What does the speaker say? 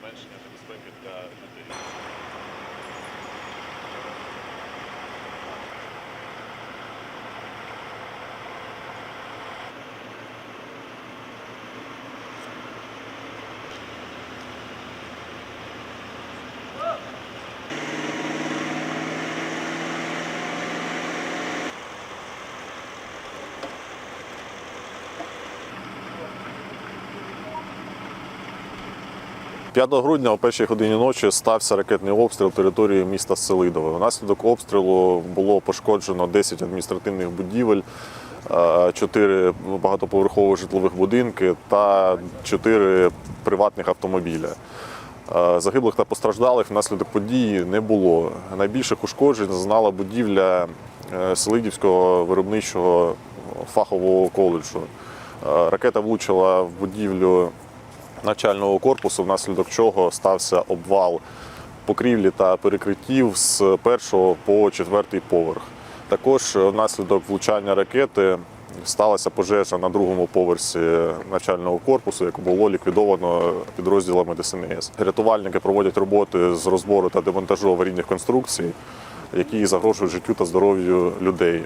зменшення небезпеки для людей. 5 грудня о першій годині ночі стався ракетний обстріл території міста Селидове. Внаслідок обстрілу було пошкоджено 10 адміністративних будівель, 4 багатоповерхових житлових будинки та 4 приватних автомобіля. Е, Загиблих та постраждалих внаслідок події не було. Найбільших ушкоджень зазнала будівля е, Селидівського виробничого фахового коледжу. Е, Ракета влучила в будівлю навчального корпусу, внаслідок чого стався обвал покрівлі та перекриттів з першого по четвертий поверх. Також внаслідок влучання ракети сталася пожежа на другому поверсі навчального корпусу, яку було ліквідовано підрозділами ДСНС. Рятувальники проводять роботи з розбору та демонтажу аварійних конструкцій, які загрожують життю та здоров'ю людей.